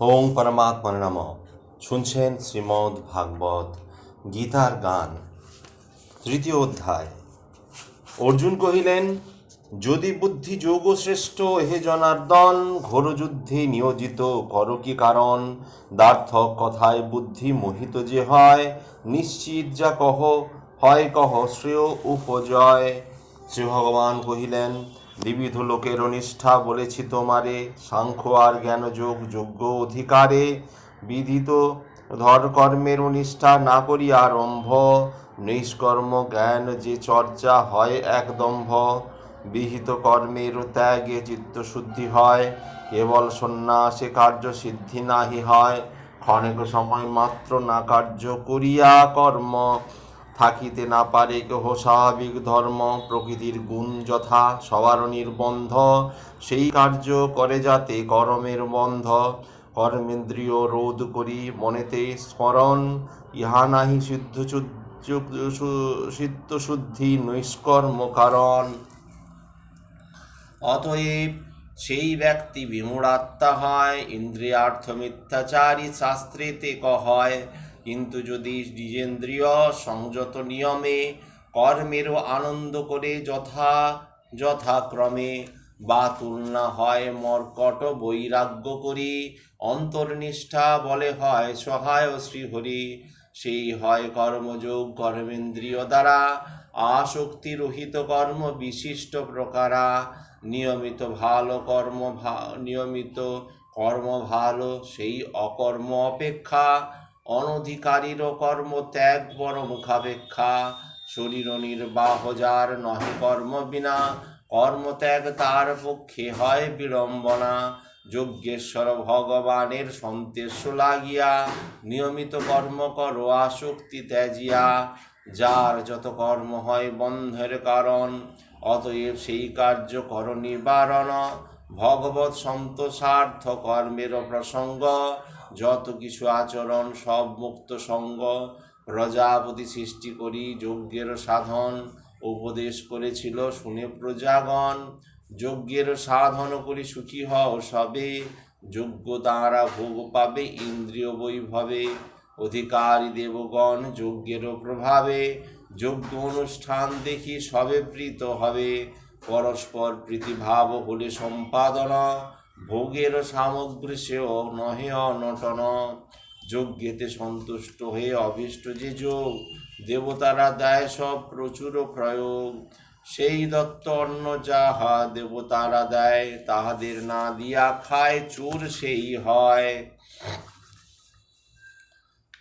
ওং পরমাত্মা নম। শুনছেন শ্রীমদ্ ভাগবত গীতার গান, তৃতীয় অধ্যায়। অর্জুন কহিলেন, যদি বুদ্ধি যোগ শ্রেষ্ঠ হে জনার্দন ঘোর যুদ্ধে নিয়োজিত, কর কি কারণ? দার্থ কথায় বুদ্ধি মোহিত যে হয়, নিশ্চিত যা কহ, হয় কহ শ্রেয় উপজয়। শ্রী ভগবান কহিলেন বিবিধ লোকের অনিষ্ঠা বলেছি তোমারে, সাংখ্য আর জ্ঞান যোগ যোগ্য অধিকারে। বিধিত ধর কর্মের অনিষ্ঠা না করি আরম্ভ, নিষ্কর্ম জ্ঞান যে চর্চা হয় একদম্ভ বিহিত কর্মের ত্যাগে চিত্তশুদ্ধি হয়, কেবল সন্ন্যাসে কার্য সিদ্ধি নাহি হয়। ক্ষণিক সময় মাত্র না কার্য করিয়া কর্ম থাকিতে না পারে কেহ স্বাভাবিক ধর্ম, প্রকৃতির গুণ যথা, সবার নির্বন্ধ। সেই কার্য করে যাতে কর্মের বন্ধ। কর্মেন্দ্রিয় রোধ করি মনেতে স্মরণ। ইহা নাহি সিদ্ধ সিদ্ধ শুদ্ধি নৈষ্কর্ম কারণ। অতএব সেই ব্যক্তি বিমূঢ়াত্মা হয় ইন্দ্রিয়ার্থ মিথ্যাচারী শাস্ত্রেতে ক হয়। কিন্তু যদি নিজেন্দ্রিয় সংযত নিয়মে কর্মেরও আনন্দ করে যথা, যথাক্রমে বা তুলনা হয় মর্কট বৈরাগ্য করি, অন্তর্নিষ্ঠা বলে হয় সহায় শ্রীহরি, সেই হয় কর্মযোগ কর্মেন্দ্রিয় দ্বারা, আসক্তি রহিত কর্ম বিশিষ্ট প্রকারা, নিয়মিত ভালো কর্ম ভা- নিয়মিত কর্ম ভালো, সেই অকর্ম অপেক্ষা অনধিকারীরও কর্ম ত্যাগ বড় মুখাপেক্ষা শরীর নির্বাহ যার নহে কর্ম বিনা কর্মত্যাগ তার পক্ষে হয় বিড়ম্বনা। যজ্ঞেশ্বর ভগবানের সন্তেষ্য লাগিয়া, নিয়মিত কর্ম কর আসক্তি ত্যাজিয়া। যার যত কর্ম হয় বন্ধের কারণ, অতএব সেই কার্য কর নিবারণ। ভগবত সন্তোষার্থ কর্মের প্রসঙ্গ যত কিছু আচরণ, সব মুক্ত সঙ্গ প্রজাপতি সৃষ্টি করি, যজ্ঞের সাধন উপদেশ করেছিল, শুনে প্রজাগণ, যজ্ঞের সাধন করি, সুখী হও সবে যোগ্য তাঁরা ভোগ পাবে, ইন্দ্রিয় বৈভবে, অধিকারী দেবগণ যজ্ঞের প্রভাবে, যজ্ঞ অনুষ্ঠান দেখি সবে প্রীত হবে, পরস্পর প্রীতিভাব হলে সম্পাদনা ভোগের সামগ্রী সেও নহে অনটন। যজ্ঞেতে সন্তুষ্ট হয়ে অভীষ্ট যে যোগ, দেবতারা দেয় সব প্রচুর প্রয়োগ। সেই দত্ত অন্ন যাহা দেবতারা দেয়, তাহাদের না দিয়া খায় চোর সেই হয়।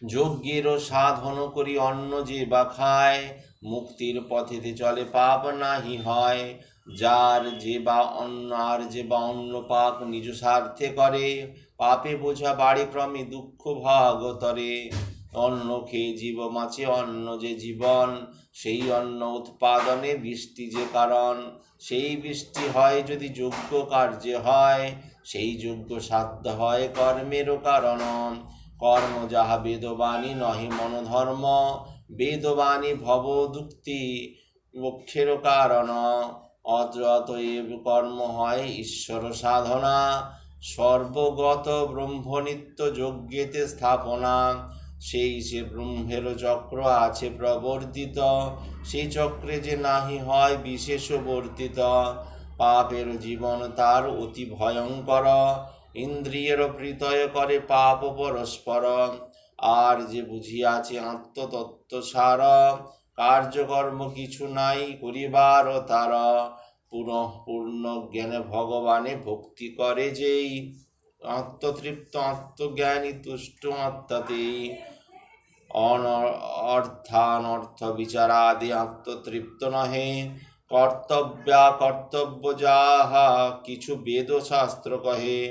যজ্ঞেরও সাধন করি অন্ন যে বা খায়, মুক্তির পথেতে চলে পাপ নাহি হয়। যার যে বা অন্য আর যে বা অন্য পাপ নিজ স্বার্থে করে, পাপে বোঝা বাড়ি ক্রমে দুঃখ ভাগতরে অন্ন খেয়ে জীব মাছে অন্ন যে জীবন, সেই অন্ন উৎপাদনে বৃষ্টি যে কারণ। সেই বৃষ্টি হয় যদি যোগ্য কার্যে হয়, সেই যোগ্য সাধ্য হয় কর্মেরও কারণ। কর্ম যাহা বেদবাণী নহে মনোধর্ম, বেদবাণী ভবদুক্তি মোক্ষেরও কারণ। অত অতএব কর্ম হয় ঈশ্বর সাধনা সর্বগত ব্রহ্মনিত্য যজ্ঞেতে স্থাপনা। সেই সে ব্রহ্মের চক্র আছে প্রবর্তিত সেই চক্রে যে নাহি হয় বিশেষ বর্তিত পাপের জীবন তার অতি ভয়ঙ্কর, ইন্দ্রিয়ের প্রীতয় করে পাপ পরস্পর। আর যে বুঝিয়াছে আত্মতত্ত্ব সার কার্যকর্ম কিছু নাই করিবার ও তারা। পুনঃ পূর্ণ জ্ঞানে ভগবানে ভক্তি করে যেই। আত্মতৃপ্ত, আত্মজ্ঞানী, তুষ্ট আত্মাতেই অন, অর্থানর্থ বিচারাদি আত্মতৃপ্ত নহে। কর্তব্যা কর্তব্য যাহা, কিছু বেদ শাস্ত্র কহে।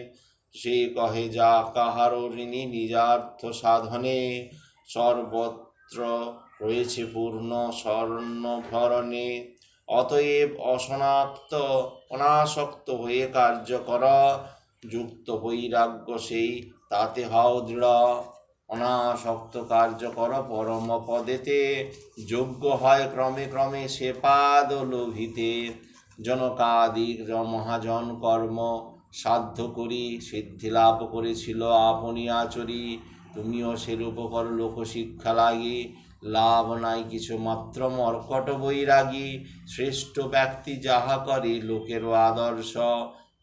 সে কহে, যা কাহার ঋণী, নিজার্থ সাধনে। সর্বত্র রয়েছে পূর্ণ স্বর্ণ ভরণে। অতএব অসনাক্ত, অনাসক্ত হয়ে কার্য কর, যুক্ত বৈরাগ্য সেই, তাতে হও দৃঢ়। অনাসক্ত কার্য কর পরম পদেতে, যোগ্য হয় ক্রমে ক্রমে সে পাদ লোভিতে। জনকাদিক মহাজন কর্ম সাধ্য করি, সিদ্ধি লাভ করেছিল আপনি আচরি। তুমিও সেরূপ কর লোকশিক্ষা লাগি। লাভ নাই কিছু মাত্র মর্কট বৈরাগী। শ্রেষ্ঠ ব্যক্তি যাহা করে, লোকেরও আদর্শ।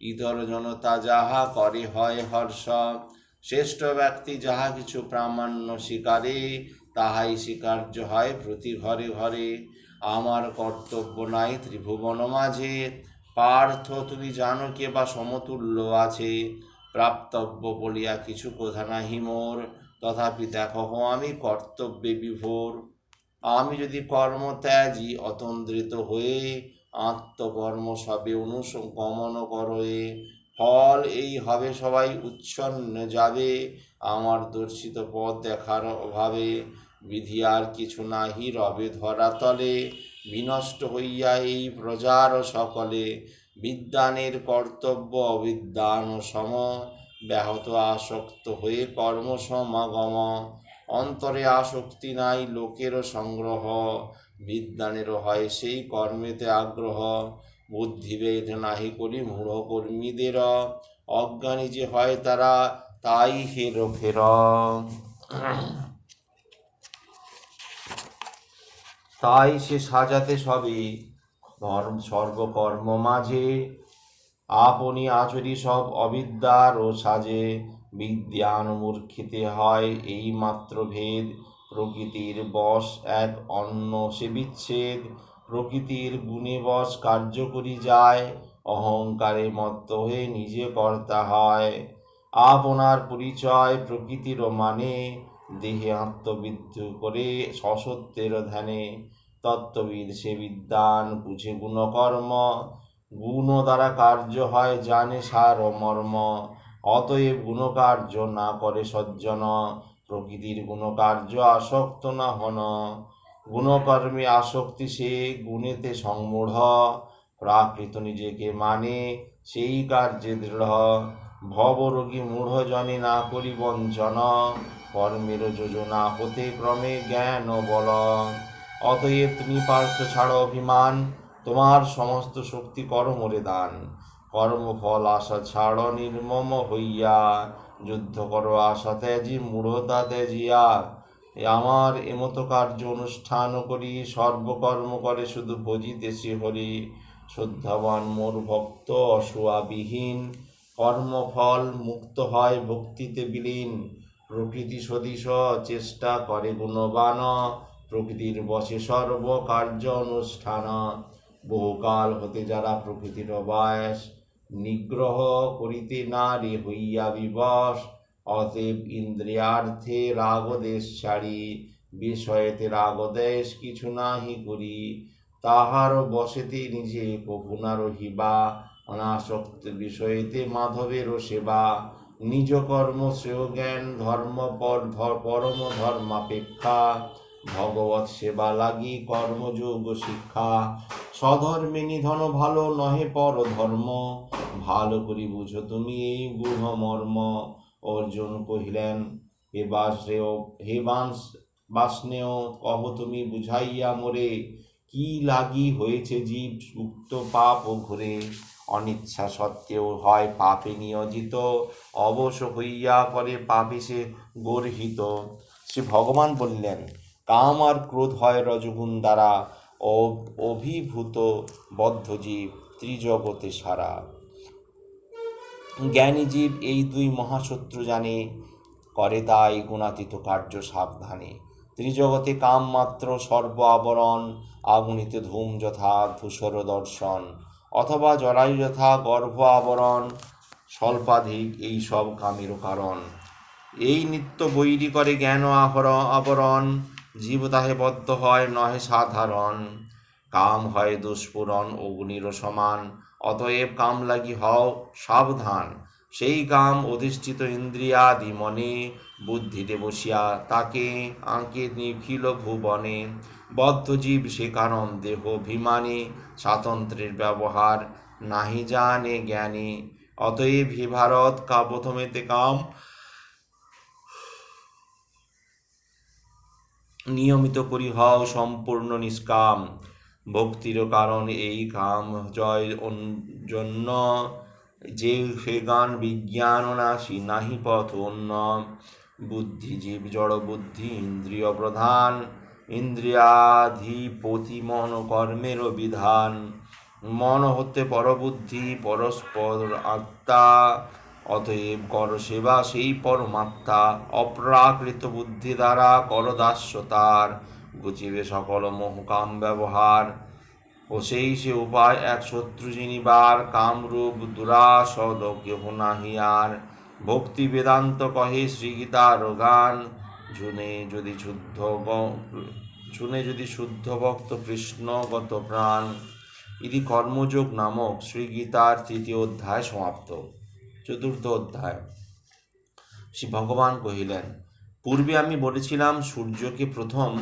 ইতর জনতা যাহা করে, হয় হর্ষ। শ্রেষ্ঠ ব্যক্তি যাহা কিছু প্রামাণ্য স্বীকারে তাহাই স্বীকার্য হয় প্রতি ঘরে ঘরে। আমার কর্তব্য নাই ত্রিভুবন মাঝে। পার্থ তুমি জানো কে বা সমতুল্য আছে। প্রাপ্তব্য বলিয়া কিছু কথা নাহি মোর। তথাপি দেখো আমি কর্তব্যে বিভোর। আমি যদি কর্ম ত্যাজি অতন্দ্রিত হয়ে আত্মকর্ম সবে অনুগমন করয়ে ফল এই হবে সবাই উচ্ছন্ন যাবে, আমার দর্শিত পথ দেখার অভাবে। বিধি আর কিছু নাহি রবে ধরা তলে, বিনষ্ট হইয়া এই প্রজার সকলে। বিদ্যানের কর্তব্য অবিদ্যান সম। ব্যাহত আসক্ত হয়ে কর্ম সমাগম অন্তরে আসক্তি নাই, লোকেরও সংগ্রহ। বিদ্যানেরও হয় সেই কর্মেতে আগ্রহ। বুদ্ধিভেদ নাহি করি মূঢ় কর্মীদের অজ্ঞানী যে হয় তারা, তাই হের ফের তাই সে সাজাতে সবে ধর্ম সর্বকর্ম মাঝে। আপনি আচরি সব অবিদ্যার ও সাজে বিদ্যান মূর্খিতে হয়। এই মাত্র ভেদ, প্রকৃতির বশ এক অন্য সে বিচ্ছেদ। প্রকৃতির গুণে বশ কার্যকরী যায়, অহংকারে মত্ত হয়ে নিজে কর্তা হয়। আপনার পরিচয় প্রকৃতির মানে দেহে আত্মবিদ্ধ করে সসত্যের ধ্যানে। তত্ত্ববিদ সে বিদ্যান বুঝে গুণকর্ম গুণ দ্বারা কার্য হয় জানে সার ও মর্ম, অতএব গুণকার্য না করে সজ্জন, প্রকৃতির গুণকার্য আসক্ত না হন। গুণকর্মে আসক্তি সে গুণেতে সংমূঢ়, প্রাকৃত নিজেকে মানে সেই কার্যে দৃঢ়। ভবরোগী মূঢ় জনে না করি বঞ্চন, কর্মের যোজনা হতে ক্রমে জ্ঞান ও বল। অতএব তুমি পার্থ ছাড়ো অভিমান তোমার সমস্ত শক্তি কর্মরে দান। কর্মফল আশা ছাড় নির্মম হইয়া। যুদ্ধ করো আশা ত্যাজি, মূঢ়তা ত্যাজিয়া আমার এমতো কার্য অনুষ্ঠান করি, সর্বকর্ম করে শুধু ভজিতেছি হরি। শ্রদ্ধাবান মোর ভক্ত, অসুয়াবিহীন। কর্মফল মুক্ত হয় ভক্তিতে বিলীন। প্রকৃতি সদিশ, চেষ্টা করে গুণবান। প্রকৃতির বসে সর্ব কার্য অনুষ্ঠান। বহুকাল হতে যারা প্রকৃতির বয়স নিগ্রহ করিতে নারী হইয়া বিবশ, অতএব ইন্দ্রিয়ার্থে রাগদেশ ছাড়ি, বিষয়েতে রাগদেশ কিছু নাহি করি। তাহার বসেতে নিজে কপুনা রহিবা, অনাসক্ত বিষয়েতে মাধবের সেবা। নিজ কর্ম শ্রেয় জ্ঞান, ধর্ম পর পরম ধর্মাপেক্ষা। ভগবত সেবা লাগি কর্মযোগ শিক্ষা। স্বধর্মে নিধন ভালো নহে পর ধর্ম। ভালো করি বুঝো তুমি এই গুহ মর্ম। অর্জুন কহিলেন, হে বাসেয় হে বাংস বাসনেয় কহ তুমি বুঝাইয়া মোরে, কি লাগি হয়েছে জীব উক্ত পাপ ও ঘুরে? অনিচ্ছা সত্ত্বেও হয় পাপে নিয়োজিত, অবশ হইয়া করে পাপে সে গর্হিত। শ্রী ভগবান বললেন কাম আর ক্রোধ হয় রজগুণ দ্বারা অভিভূত বদ্ধজীব ত্রিজগতে সারা। জ্ঞানী জীব এই দুই মহাশত্রু জানে, করে তাই গুণাতীত কার্য সাবধানে। ত্রিজগতে কাম মাত্র সর্ব আবরণ আগুনিত ধূম যথা ধূসর দর্শন, অথবা জরায়ু যথা গর্ভ আবরণ, স্বল্পাধিক এই সব কামেরও কারণ। এই নিত্য বৈরী করে জ্ঞান আহর, আবরণ জীব তাহে বদ্ধ হয়, নহে সাধারণ। কাম হয় দুষ্পূরণ অগ্নির সমান। অতএব কাম লাগি হও সাবধান। সেই কাম অধিষ্ঠিত ইন্দ্রিয়াদি মনে বুদ্ধিতে বসিয়া তাকে আঁকে নিখিল ভুবনে। বদ্ধজীব সে কারণ দেহ অভিমানে স্বাতন্ত্র্যের ব্যবহার নাহি জানে জ্ঞানী। অতএব হি ভারত কা প্রথমেতে কাম নিয়মিত করি হও সম্পূর্ণ নিষ্কাম। ভক্তির কারণ এই কাম জয় জন্য যে সে গান বিজ্ঞান নাশী নাহি পথ অন্য। বুদ্ধি জীব জড় বুদ্ধি ইন্দ্রিয় প্রধান, ইন্দ্রিয়াধিপতি মন কর্মের বিধান। মন হতে পরবুদ্ধি, পরস্পর আত্মা অতএব কর সেবা সেই পরমাত্মা, অপ্রাকৃত বুদ্ধি দ্বারা কর দাস্যতার গুচিবে সকল মোহকাম ব্যবহার। ও সেই সে উপায় এক শত্রু যিনিবার কামরূপ দুরাসদ কেহ নাহি আর ভক্তি বেদান্ত কহে শ্রীগীতার গান শুনে যদি শুদ্ধ শুনে যদি শুদ্ধ ভক্ত কৃষ্ণগত প্রাণ। ইতি কর্মযোগ নামক শ্রীগীতার তৃতীয় অধ্যায় সমাপ্ত। চতুর্থ অধ্যায়। শ্রী ভগবান কহিলেন, পূর্বে আমি বলেছিলাম, সূর্যকে প্রথম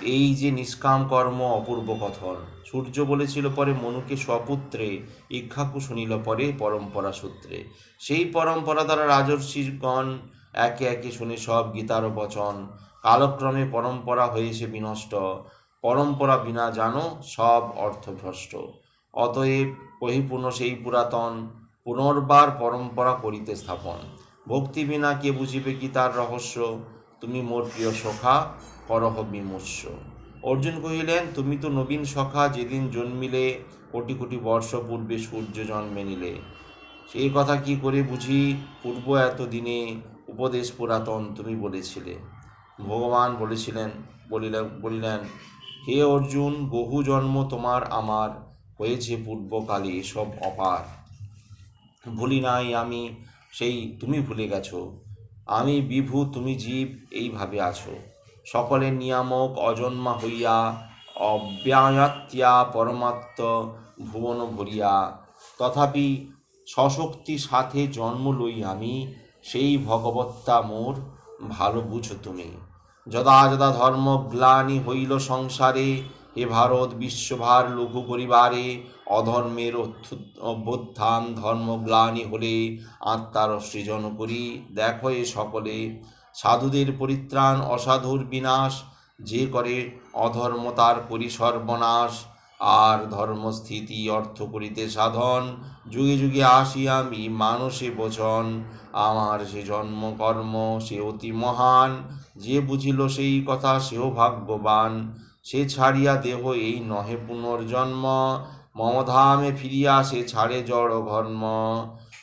এই যে নিষ্কাম কর্ম অপূর্ব কথন। সূর্য বলেছিল পরে মনুকে স্বপুত্রে, ইক্ষাকু শুনিল পরে পরম্পরা সূত্রে। সেই পরম্পরা দ্বারা রাজর্ষিগণ একে একে শুনে সব গীতার বচন। কালক্রমে পরম্পরা হয়েছে বিনষ্ট। পরম্পরা বিনা জানো, সব অর্থভ্রষ্ট। অতএব পরিপূর্ণ সেই পুরাতন পুনর্বার পরম্পরা করিতে স্থাপন। ভক্তি বিনা কে বুঝিবে কি তার রহস্য? তুমি মোর প্রিয় সখা করহ বিমর্ষ। অর্জুন কহিলেন, তুমি তো নবীন সখা, যেদিন জন্মিলে, কোটি কোটি বর্ষ পূর্বে সূর্য জন্মে নিলে। সেই কথা কি করে বুঝি? পূর্ব এত দিনে উপদেশ পুরাতন তুমি বলেছিলে। ভগবান বলেছিলেন বলিলেন বলিলেন, হে অর্জুন, বহু জন্ম তোমার আমার, হয়েছে পূর্বকালে এসব অপার। ভুলি নাই আমি, সেই তুমি ভুলে গেছো। আমি বিভু, তুমি জীব, এইভাবে আছো। সকলের নিয়ামক অজন্মা হইয়া অব্যায়াত্যা পরমাত্ম ভুবন ভরিয়া। তথাপি সশক্তি সাথে জন্ম লই আমি, সেই ভগবত্তা মোর, ভালো বুঝো তুমি। যদা যদা ধর্ম গ্লানি হইল সংসারে হে ভারত বিশ্বভার লঘু পরিবারে অধর্মের অভ্যুত্থান, ধর্মগ্লানি হলে আত্মার সৃজন করি। দেখো এ সকলে, সাধুদের পরিত্রাণ, অসাধুর বিনাশ, যে করে অধর্ম তার করি সর্বনাশ আর ধর্মস্থিতি অর্থ করিতে সাধন। যুগে যুগে আসি আমি মানুষে বচন, আমার সে জন্ম কর্ম সে অতি মহান, যে বুঝিল সেই কথা সেও ভাগ্যবান। সে ছাড়িয়া দেহ এই নহে পুনর্জন্ম। মমধামে ফিরিয়া সে ছাড়ে জড় ঘর্ম।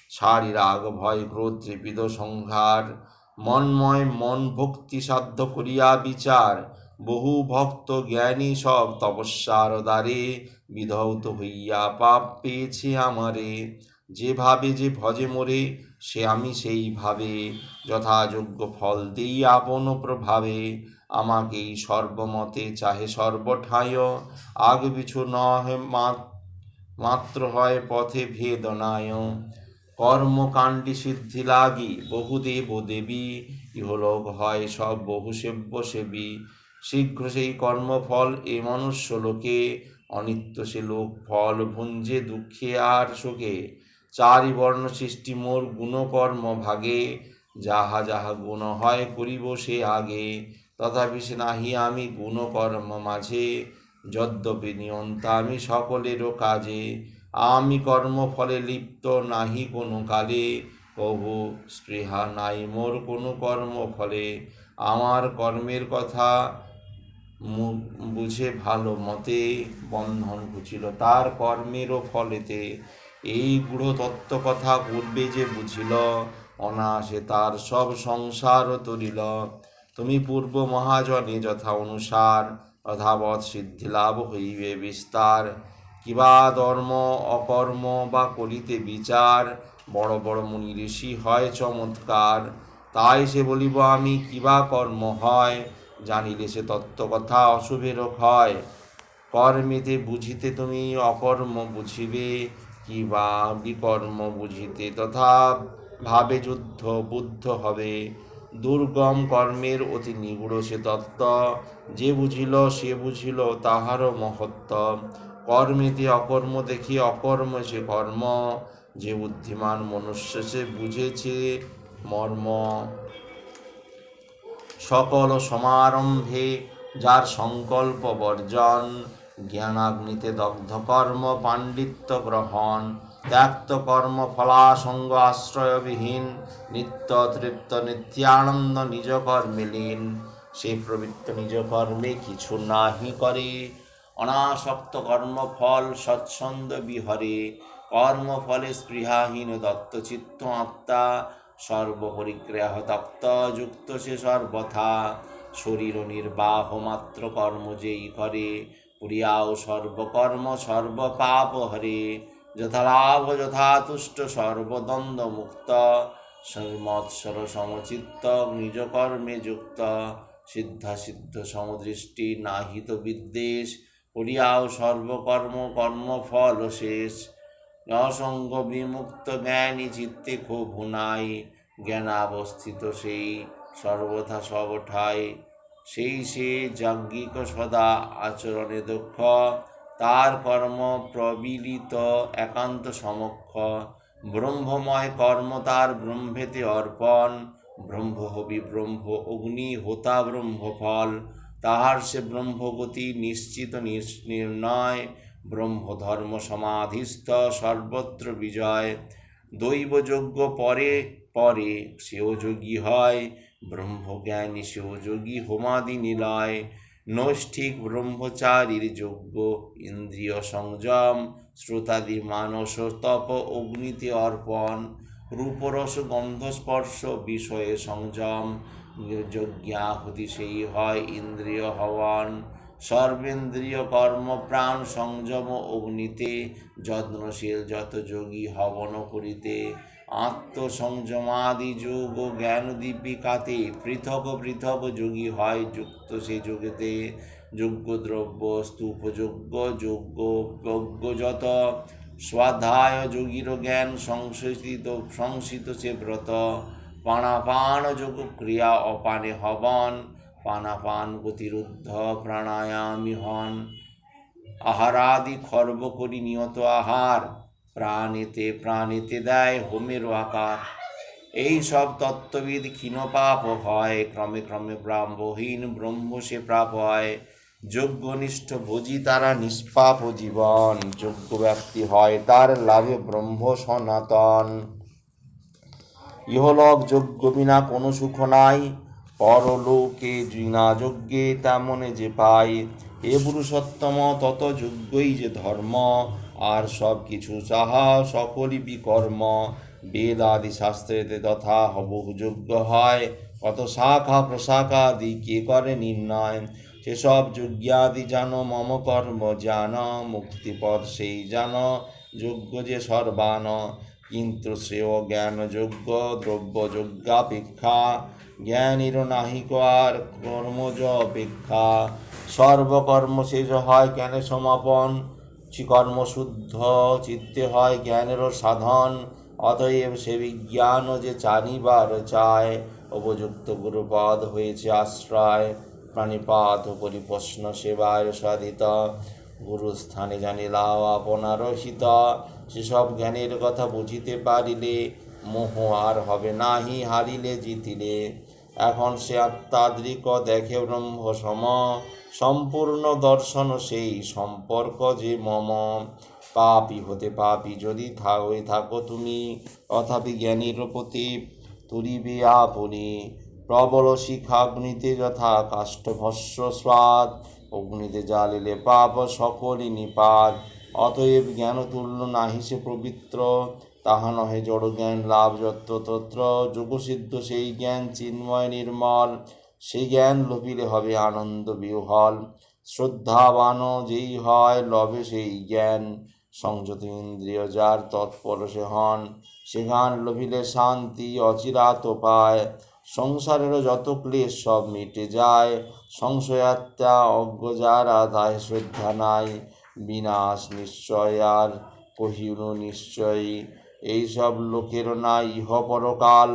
ছাড়ি রাগ, ভয়, ক্রোধ ত্রিপিত সংহার। মনময়, মন ভক্তি সাধ্য করিয়া বিচার। বহু ভক্ত জ্ঞানী সব তপস্যার দ্বারে বিধৌত হইয়া পাপ পেয়েছে আমারে। যেভাবে যে ভজে মোরে, সে আমি সেইভাবে যথাযোগ্য ফল দেই আপন প্রভাবে। আমাকেই সর্বমতে চাহে সর্বঠায়। আগ পিছু নহে মাত্র হয় পথে ভেদনায়। কর্মকাণ্ডে সিদ্ধি লাগি, বহু দেব দেবী। ইহলোক হয় সব বহু সেব্য সেবী। শীঘ্র সেই কর্মফল এ মনুষ্য লোকে। অনিত্য সে লোক ফল ভুঞ্জে, দুঃখে আর শোকে। চারি বর্ণ সৃষ্টি মোর গুণকর্ম ভাগে। যাহা যাহা গুণ হয় করিব সে আগে। তথাপি সে নাহি আমি গুণকর্ম মাঝে, যদ্যপি নিয়ন্তা আমি সকলেরও কাজে। আমি কর্মফলে লিপ্ত নাহি কোনো কালে কভু স্পৃহা নাই মোর কোনো কর্মফলে। আমার কর্মের কথা বুঝে ভালো মতে বন্ধন ঘুচিল তার কর্মেরও ফলেতে। এই গূঢ় তত্ত্ব কথা পূর্বে যে বুঝিল অনাসে তার সব সংসার তরিল। তুমি পূর্ব মহাজনে যথা অনুসার, তথাবৎ সিদ্ধি লাভ হইবে বিস্তার। কিবা ধর্ম, অকর্ম বা করিতে বিচার, বড় বড় মুনি ঋষি হয় চমৎকার। তাই সে বলিব, আমি কিবা কর্ম হয়, জানিলে সে তত্ত্ব কথা অশুভের ক্ষয়। কর্মেতে বুঝিতে তুমি অকর্ম বুঝিবে, কিবা বিকর্ম বুঝিতে তথা ভাবে যুদ্ধ বুদ্ধ হবে। দুর্গম কর্মের অতি নিগুড় সে তত্ত্ব। যে বুঝিল, সে বুঝিল, তাহারও মহত্ব। কর্মেতে অকর্ম দেখি অকর্ম সে কর্ম। যে বুদ্ধিমান মনুষ্য সে বুঝেছে মর্ম। সকল সমারম্ভে যার সংকল্প বর্জন, জ্ঞানাগ্নিতে দগ্ধ কর্ম, পাণ্ডিত্য গ্রহণ ত্যাক্ত কর্ম ফলাসঙ্গ আশ্রয়বিহীন নিত্য তৃপ্ত নিত্যানন্দ নিজ কর্মে লীন। সেই প্রবৃত্ত নিজ কর্মে কিছু নাহি করে। অনাসক্ত কর্মফল স্বচ্ছন্দ বিহরে। কর্মফলে স্পৃহাহীন দত্তচিত্ত আত্মা। সর্বপরিগ্রহ তপ্ত যুক্ত সে সর্বথা। শরীর নির্বাহ মাত্র কর্ম যেই করে, পুরিয়াও সর্বকর্ম সর্বপাপ হরে। যথালাভ যথাতুষ্ট সর্বদ্বন্দ্ব মুক্ত সর্মৎসর সমচিত্ত নিজ কর্মে যুক্ত সিদ্ধা সিদ্ধ সমদৃষ্টি নাহিত বিদ্বেষ, করিয়াও সর্বকর্ম কর্মফল শেষ। অসঙ্গ বিমুক্ত জ্ঞানী চিত্তে খুব নাই, জ্ঞানাবস্থিত সেই সর্বথা সবঠাই। সেই সে যাজ্ঞিক সদা আচরণে দক্ষ তার কর্ম প্রবিলিত একান্ত সমক্ষ। ব্রহ্মময় কর্ম তার ব্রহ্মেতে অর্পণ। ব্রহ্ম হবি ব্রহ্ম, অগ্নি হোতা ব্রহ্মফল। তাহার সে ব্রহ্মগতি নিশ্চিত নির্ণয়। ব্রহ্মধর্ম সমাধিস্থ সর্বত্র বিজয়। দৈবযজ্ঞ পরে পরে সেও যোগী হয়। ব্রহ্মজ্ঞানী সেও যোগী হোমাদি নিলয়। নৈষ্ঠিক ব্রহ্মচারীর যোগ্য ইন্দ্রিয় সংযম, শ্রোতাদি মানস তপ অগ্নিতে অর্পণ, রূপরস গন্ধস্পর্শ বিষয়ে সংযম, যজ্ঞাহুতি সেই হয় ইন্দ্রিয় হওয়ান। সর্বেন্দ্রিয় কর্ম প্রাণ সংযম অগ্নিতে, যত্নশীল যত যোগী হবন করিতে। আত্মসংযমাদি যোগ ও জ্ঞান দীপিকাতে পৃথক পৃথক যোগী হয় যুক্ত সে যোগেতে। যোগ্য দ্রব্য স্তূপযোগ্য যোগ্য যত স্বাধ্যায় যোগীর জ্ঞান সংশোধিত সংসিত সে ব্রত। পানাপান যোগ ক্রিয়া অপানে হবন, পানাপান গতিরুদ্ধ প্রাণায়ামী হন। আহারাদি খর্ব করি নিয়ত আহার। প্রাণেতে প্রাণেতে দেয় হোমের আকার। এই সব তত্ত্ববিদ ক্ষীণপাপ হয়, ক্রমে ক্রমে ব্রাহ্মহীন ব্রহ্ম সে প্রাপ হয়। যজ্ঞনিষ্ঠ ভোজি তারা নিষ্পাপ জীবন যোগ্য ব্যক্তি হয় তার লাভে ব্রহ্ম সনাতন। ইহলোক যজ্ঞ বিনা কোনো সুখ নাই, পরলোকে বিনা যজ্ঞে তেমনে যে পাই এ পুরুষোত্তম তত যোগ্যই যে ধর্ম আর সব কিছু চাহা সকলই বিকর্ম বেদ আদি শাস্ত্রেতে তথা হবহু যোগ্য হয়। কত শাখা প্রশাখা আদি কে করে নির্ণয়? সেসব যজ্ঞাদি জান, মম কর্ম জান, মুক্তিপদ সেই জান যোগ্য যে সর্বান কিন্তু শ্রেয় জ্ঞান যোগ্য দ্রব্য যজ্ঞাপেক্ষা, জ্ঞানীর নাহিক আর কর্মজ অপেক্ষা। সর্বকর্ম শেষ হয় কেন সমাপন? কর্ম শুদ্ধ চিত্তে হয় জ্ঞানেরও সাধন, অতএব সে বিজ্ঞান যে চানিবার চায়, উপযুক্ত গুরুপদ হয়েছে আশ্রয় প্রাণীপাত পরিপ্রশ্ন সেবায় সাধিত। গুরুস্থানে জানিলাও আপনার হিত, সেসব জ্ঞানের কথা বুঝিতে পারিলে মোহ আর হবে নাহি, হারিলে জিতিলে। এখন সে আত্মাদ্রিক দেখে ব্রহ্ম সম। সম্পূর্ণ দর্শন সেই, সম্পর্ক যে মম। পাপি হতে পাপি যদি থা হয়ে থাকো তুমি, তথাপি জ্ঞানীর প্রতি তুলিবে আপনি। প্রবল শিখাগ্নিতে যথা কাষ্ঠভস্য স্বাদ, অগ্নিতে জ্বালিলে পাপ সকলই নিপাত। অতএব জ্ঞান তুল্য নাহি সে পবিত্র। তাহা নহে জড় জ্ঞান লাভ যত্র তত্র, যোগসিদ্ধ সেই জ্ঞান, চিন্ময় নির্মল, সেই জ্ঞান লোপিলে হবে আনন্দ বিহল শ্রদ্ধাবান যেই হয় লবে সেই জ্ঞান। সংযত ইন্দ্রিয় যার তৎপর সে হন, সে গান লোভিলে শান্তি, অচিরাত পায় সংসারেরও যত ক্লেশ সব মিটে যায়, সংশয়াত্মা অজ্ঞ যারা তাই শ্রদ্ধা নাই। বিনাশ নিশ্চয় আর কহিল নিশ্চয়ই। এইসব লোকের না ইহ পরকাল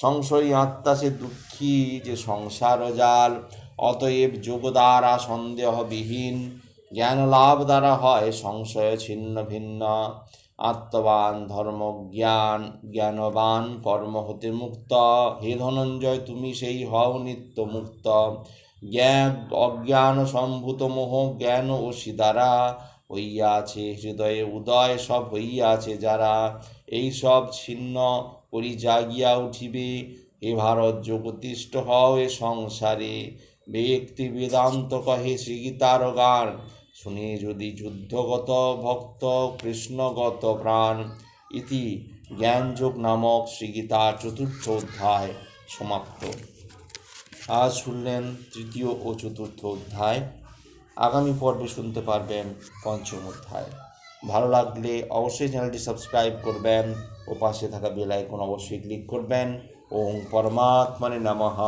সংশয়ী আত্মা সে দুঃখী যে সংসার জাল। অতএব যোগ দ্বারা সন্দেহবিহীন। জ্ঞান লাভ দ্বারা হয় সংশয় ছিন্ন ভিন্ন। আত্মবান ধর্ম জ্ঞান জ্ঞানবান কর্ম হতে মুক্ত। হে ধনঞ্জয়, তুমি সেই হও নিত্য মুক্ত। জ্ঞান, অজ্ঞান সম্ভূত মোহ, জ্ঞান ও দ্বারা হইয়াছে হৃদয়ে উদয়, সব হইয়াছে যারা। এই সব ছিন্ন করি জাগিয়া উঠিবে। হে ভারত, যোগতিষ্ঠ হও এ সংসারে। ব্যক্তি বেদান্ত কহে শ্রীগীতার গান। শুনে যদি যুদ্ধগত ভক্ত কৃষ্ণগত প্রাণ। ইতি জ্ঞানযোগ নামক শ্রীগীতা চতুর্থ অধ্যায় সমাপ্ত। আজ শুনলেন তৃতীয় ও চতুর্থ অধ্যায়। আগামী পর্বে শুনতে পারবেন পঞ্চম অধ্যায়। ভালো লাগলে অবশ্যই চ্যানেলটি সাবস্ক্রাইব করবেন ও পাশে থাকা বেল আইকন অবশ্যই ক্লিক করবেন। ওম পরমাত্মানে নমঃ।